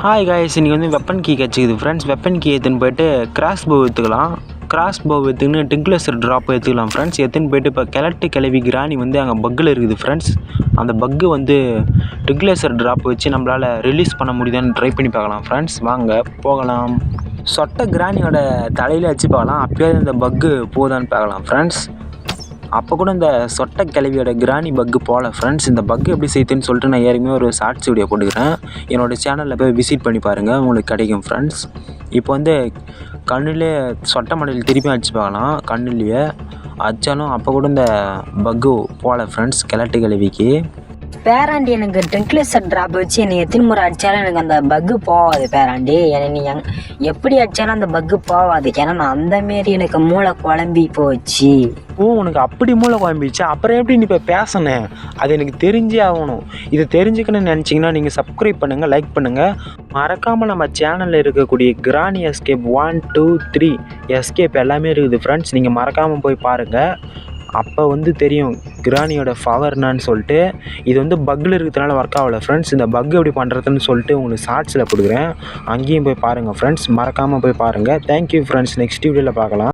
Hi guys இன்றைக்கி வந்து weapon key கிடச்சிக்குது ஃப்ரெண்ட்ஸ் வெப்பன் கீ எடுத்துன்னு போயிட்டு கிராஸ் போ எடுத்துக்கலாம். கிராஸ் போ எடுத்துக்கின்னு டிங்க்லெஸர் ட்ராப் எடுத்துக்கலாம் ஃப்ரெண்ட்ஸ் எடுத்துன்னு போயிட்டு இப்போ கிழட்டு கிளவி கிராணி வந்து அங்கே பக்கில் இருக்குது ஃப்ரெண்ட்ஸ் அந்த பக்கு வந்து டிங்க்லெஸர் ட்ராப் வச்சு நம்மளால் ரிலீஸ் பண்ண முடியுதான்னு ட்ரை பண்ணி பார்க்கலாம் ஃப்ரெண்ட்ஸ் வாங்க போகலாம். சொட்ட கிராணியோட தலையில் வச்சு பார்க்கலாம். அப்பயே இந்த பக்கு போதான்னு பார்க்கலாம் ஃப்ரெண்ட்ஸ் அப்போ கூட இந்த சொட்டை கிளவியோட கிராணி பக்கு போகல ஃப்ரெண்ட்ஸ் இந்த பக்கு எப்படி செய்யுதுன்னு சொல்லிட்டு நான் ஏற்கனவே ஒரு ஷார்ட்ஸ் வீடியோ போட்டுக்கிறேன். என்னோடய சேனலில் போய் விசிட் பண்ணி பாருங்கள் உங்களுக்கு கிடைக்கும் ஃப்ரெண்ட்ஸ் இப்போ வந்து கண்ணிலே சொட்டை மடையில் திருப்பி அடிச்சு பார்க்கலாம் கண்ணுலேயே. அடித்தாலும் அப்போ கூட இந்த பக்கு போகல ஃப்ரெண்ட்ஸ் கிழட்டு கிளவிக்கு பேராண்டி எனக்கு ட்ரிங்க்லெஸர் ட்ராப் வச்சு என்னை எத்தனை முறை அடித்தாலும் எனக்கு அந்த பக்கு போகாது பேராண்டி. என்னை நீ எங் எப்படி அடித்தாலும் அந்த பக்கு போகாது ஏன்னா நான் அந்த மாரி எனக்கு மூளை குழம்பி போச்சு. ஓ உனக்கு அப்படி மூளை குழம்பிச்சு அப்புறம் எப்படி நீ இப்போ பேசினேன் அது எனக்கு தெரிஞ்சே ஆகணும். இதை தெரிஞ்சுக்கணும்னு நினச்சிங்கன்னா நீங்கள் சப்ஸ்கிரைப் பண்ணுங்கள் லைக் பண்ணுங்கள் மறக்காமல் நம்ம சேனலில் இருக்கக்கூடிய Granny escape one two three escape எல்லாமே இருக்குது ஃப்ரெண்ட்ஸ் நீங்கள் மறக்காமல் போய் பாருங்கள் அப்போ வந்து தெரியும் கிராணியோட பவர் என்னன்னு சொல்லிட்டு. இது வந்து பக்கில் இருக்கிறதுனால ஒர்க் ஆகலை ஃப்ரெண்ட்ஸ் இந்த பக் எப்படி பண்ணுறதுன்னு சொல்லிட்டு உங்களுக்கு ஷார்ட்ஸில் கொடுக்குறேன். அங்கேயும் போய் பாருங்கள் ஃப்ரெண்ட்ஸ் மறக்காமல் போய் பாருங்கள் தேங்க்யூ ஃப்ரெண்ட்ஸ் நெக்ஸ்ட் வீடியோவில் பார்க்கலாம்.